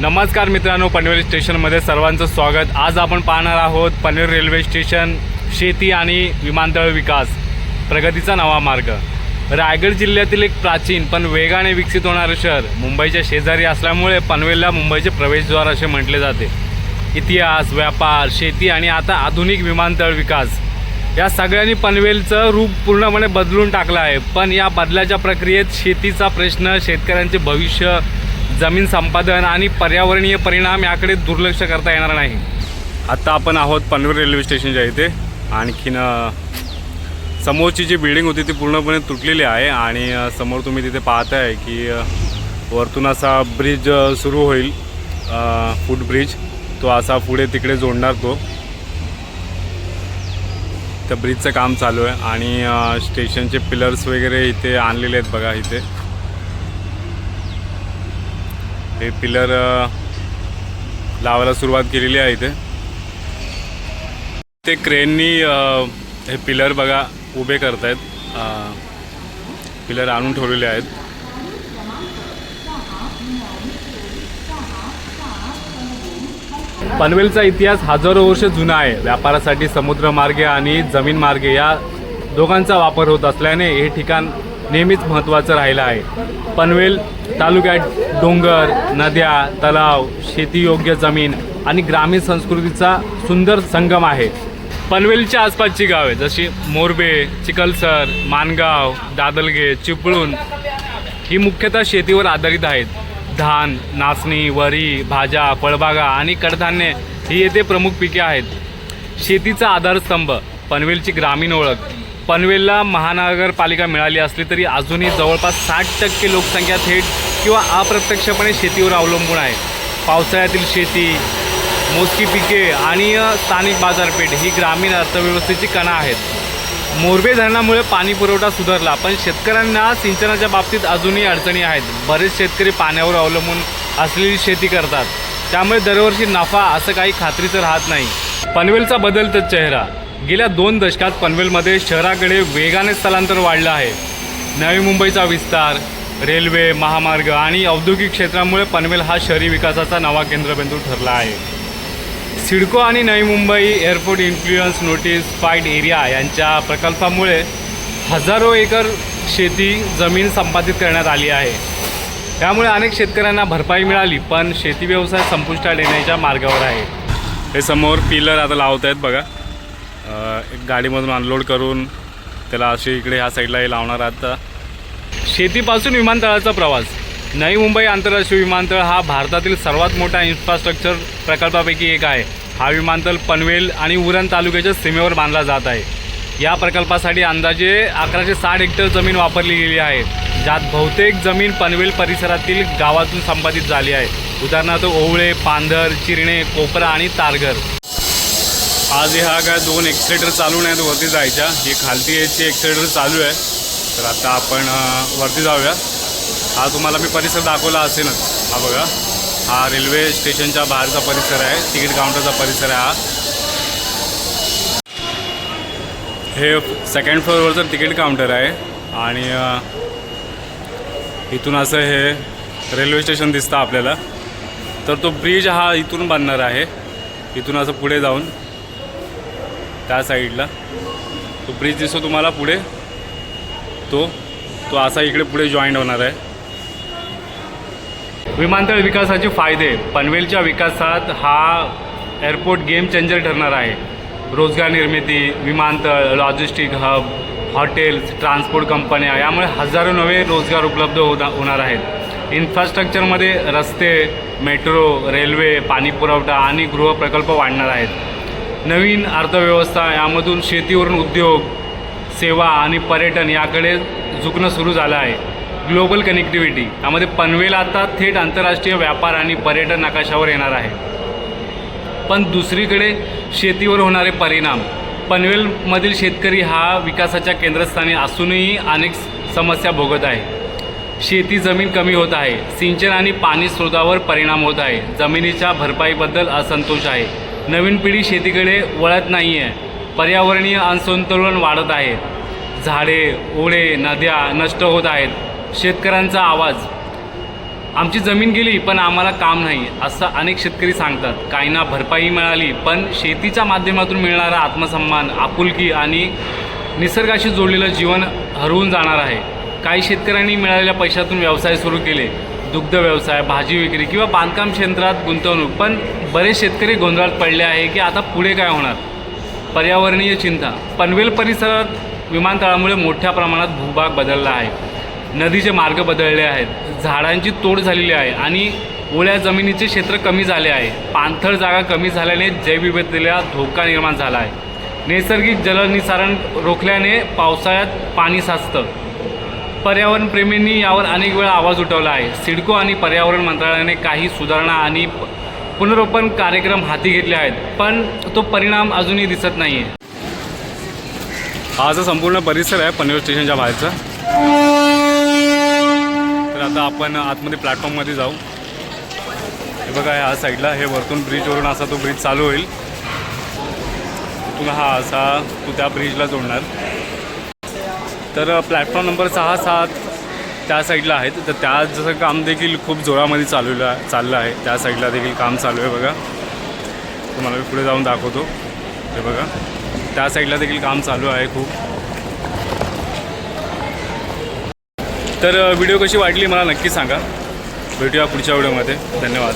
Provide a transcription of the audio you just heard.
नमस्कार मित्रांनो पनवेल स्टेशनमध्ये सर्वांचं स्वागत. आज आपण पाहणार आहोत पनवेल रेल्वे स्टेशन शेती आणि विमानतळ विकास प्रगतीचा नवा मार्ग. रायगड जिल्ह्यातील एक प्राचीन पण वेगाने विकसित होणारं शहर मुंबईच्या शेजारी असल्यामुळे पनवेलला मुंबईचे प्रवेशद्वार असे म्हटले जाते. इतिहास व्यापार शेती आणि आता आधुनिक विमानतळ विकास या सगळ्यांनी पनवेलचं रूप पूर्णपणे बदलून टाकलं आहे. पण या बदलाच्या प्रक्रियेत शेतीचा प्रश्न शेतकऱ्यांचे भविष्य जमीन संपादन आणि पर्यावरणीय परिणाम याकडे दुर्लक्ष करता येणार नाही. आत्ता आपण आहोत पनवेल रेल्वे स्टेशनच्या इथे. आणखीन समोरची जी बिल्डिंग होती ती पूर्णपणे तुटलेली आहे आणि समोर तुम्ही तिथे पाहताय की वरतून असा ब्रिज सुरू होईल. Foot bridge. तो असा पुढे तिकडे जोडणार तो. त्या ब्रिजचं काम चालू आहे आणि स्टेशनचे पिलर्स वगैरे इथे आणलेले आहेत बघा इथे. हे पिलर लावायला सुरुवात केलेली आहे इथे. ते क्रेननी हे पिलर बघा उभे करतायत. पिलर आणून ठेवलेले आहेत. पनवेलचा इतिहास हजारो वर्ष जुना आहे. व्यापारासाठी समुद्रमार्गे आणि जमीन मार्गे या दोघांचा वापर होत असल्याने हे ठिकाण नेहमीच महत्त्वाचं राहिलं आहे. पनवेल तालुक्यात डोंगर नद्या तलाव शेतीयोग्य जमीन आणि ग्रामीण संस्कृतीचा सुंदर संगम आहे. पनवेलच्या आसपासची गावे जशी मोरबे चिखलसर मानगाव दादलगे चिपळूण ही मुख्यतः शेतीवर आधारित आहेत. धान नाचणी वरी भाज्या फळबागा आणि कडधान्ये ही येथे प्रमुख पिके आहेत. शेतीचा आधारस्तंभ पनवेलची ग्रामीण ओळख पनवेलला महानगरपालिका मिळाली असली तरी अजूनही जवळपास साठ टक्के लोकसंख्या थेट किंवा अप्रत्यक्षपणे शेतीवर अवलंबून आहे. पावसाळ्यातील शेती मोजकी पिके आणि स्थानिक बाजारपेठ ही ग्रामीण अर्थव्यवस्थेची कणा आहेत. मोरबे धरणामुळे पाणी पुरवठा सुधारला पण शेतकऱ्यांना सिंचनाच्या बाबतीत अजूनही अडचणी आहेत. बरेच शेतकरी पाण्यावर अवलंबून असलेली शेती करतात. त्यामुळे दरवर्षी नफा असं काही खात्रीचं राहत नाही. पनवेलचा बदलतच चेहरा गेल्या दोन दशकात पनवेलमध्ये शहराकडे वेगाने स्थलांतर वाढलं आहे. नवी मुंबईचा विस्तार रेल्वे महामार्ग आणि औद्योगिक क्षेत्रामुळे पनवेल हा शहरी विकासाचा नवा केंद्रबिंदू ठरला आहे. सिडको आणि Navi Mumbai airport influence notified area यांच्या प्रकल्पामुळे हजारो एकर शेती जमीन संपादित करण्यात आली आहे. त्यामुळे अनेक शेतकऱ्यांना भरपाई मिळाली पण शेती व्यवसाय संपुष्टात येण्याच्या मार्गावर आहे. हे समोर पिलर आता लावत आहेत बघा. एक गाडीमधून अनलोड करून त्याला असे इकडे ह्या साईडलाही लावणार आता शेतीपासून विमानतळाचा प्रवास. नवी मुंबई आंतरराष्ट्रीय विमानतळ हा भारतातील सर्वात मोठा इन्फ्रास्ट्रक्चर प्रकल्पापैकी एक आहे. हा विमानतळ पनवेल आणि उरण तालुक्याच्या सीमेवर बांधला जात आहे. या प्रकल्पासाठी अंदाजे अकराशे साठ हेक्टर जमीन वापरली गेली आहे. ज्यात बहुतेक जमीन पनवेल परिसरातील गावातून संपादित झाली आहे. उदाहरणार्थ ओवळे पांधर चिरणे कोपरा आणि तारघर. आज ह्या काय दोन एक्सिलेटर चालू नाहीत वरती जायच्या. हे खालती यायची एक्सिलेटर चालू आहे. तर आता आपण वरती जाऊया. हा तुम्हाला मी परिसर दाखवला असेलच. हा बघा. हा रेल्वे स्टेशनच्या बाहेरचा परिसर आहे. तिकीट काउंटरचा परिसर आहे हा. हे सेकंड फ्लोअरवरचं तिकीट काउंटर आहे. आणि इथून असं हे रेल्वे स्टेशन दिसतं आपल्याला. तर तो ब्रिज हा इथून बनणार आहे. इथून असं पुढे जाऊन. त्या साईडला. तो ब्रिज दिसतो तुम्हाला पुढे. तो तो असा इकडे पुढे जॉईंट होणार आहे. विमानतळ विकासाचे फायदे. पनवेलच्या विकासात हा एअरपोर्ट गेम चेंजर ठरणार आहे. रोजगार निर्मिती विमानतळ लॉजिस्टिक हब हॉटेल्स ट्रान्सपोर्ट कंपन्या यामुळे हजारो नवे रोजगार उपलब्ध होता होणार आहेत. इन्फ्रास्ट्रक्चरमध्ये रस्ते मेट्रो रेल्वे पाणीपुरवठा आणि गृहप्रकल्प वाढणार आहेत. नवीन अर्थव्यवस्था यामधून शेतीवरून उद्योग सेवा आणि पर्यटन याकडे झुकणं सुरू झालं आहे. ग्लोबल कनेक्टिव्हिटी यामध्ये पनवेल आता थेट आंतरराष्ट्रीय व्यापार आणि पर्यटन नकाशावर येणार आहे. पण दुसरीकडे शेतीवर होणारे परिणाम. पनवेलमधील शेतकरी हा विकासाच्या केंद्रस्थानी असूनही अनेक समस्या भोगत आहे. शेती जमीन कमी होत आहे. सिंचन आणि पाणी स्रोतावर परिणाम होत आहे. जमिनीच्या भरपाईबद्दल असंतोष आहे. नवीन पिढी शेतीकडे वळत नाही आहे पर्यावरणीय असंतुलन वाढत आहे. झाडे ओढे नद्या नष्ट होत आहेत. शेतकऱ्यांचा आवाज. आमची जमीन गेली पण आम्हाला काम नाही असं अनेक शेतकरी सांगतात. काहींना भरपाई मिळाली पण शेतीच्या माध्यमातून मिळणारा आत्मसन्मान आपुलकी आणि निसर्गाशी जोडलेलं जीवन हरवून जाणार आहे. काही शेतकऱ्यांनी मिळालेल्या पैशातून व्यवसाय सुरू केले. दुग्ध व्यवसाय भाजी विक्री किंवा बांधकाम क्षेत्रात गुंतवणूक. पण बरेच शेतकरी गोंधळात पडले आहे की आता पुढे काय होणार? पर्यावरणीय चिंता. पनवेल परिसरात विमानतळामुळे मोठ्या प्रमाणात भूभाग बदलला आहे. नदीचे मार्ग बदलले आहेत. झाडांची तोड झालेली आहे आणि ओल्या जमिनीचे क्षेत्र कमी झाले आहे. पाणथळ जागा कमी झाल्याने जैवविविधतेला धोका निर्माण झाला आहे. नैसर्गिक जलनिसारण रोखल्याने पावसाळ्यात पाणी साचतं. पर्यावरण प्रेमींनी यावर अनेक वेळा आवाज उठवला आहे. सिडको आणि पर्यावरण मंत्रालयाने काही सुधारणा आणि पुनरोपण कार्यक्रम हाती घेतले आहेत पण तो परिणाम अजूनही दिसत नाही आहे हा जो संपूर्ण परिसर आहे पनवेल स्टेशनच्या बाहेरचा. तर आता आपण आतमध्ये प्लॅटफॉर्ममध्ये जाऊ. हे बघा ह्या साईडला हे वरतून ब्रिजवरून असा तो ब्रिज चालू होईल. तुला हा असा तू त्या ब्रिजला जोडणार. तर प्लॅटफॉर्म नंबर सहा सात त्या साईडला आहेत. तर त्या जसं काम देखील खूप जोरामध्ये चालूला चाललं आहे. त्या साईडला देखील काम चालू आहे बघा. तुम्हाला मी पुढे जाऊन दाखवतो. हे बघा. त्या साईडला देखील काम चालू आहे खूप. तर व्हिडिओ कशी वाटली मला नक्की सांगा. भेटूया पुढच्या व्हिडिओमध्ये धन्यवाद.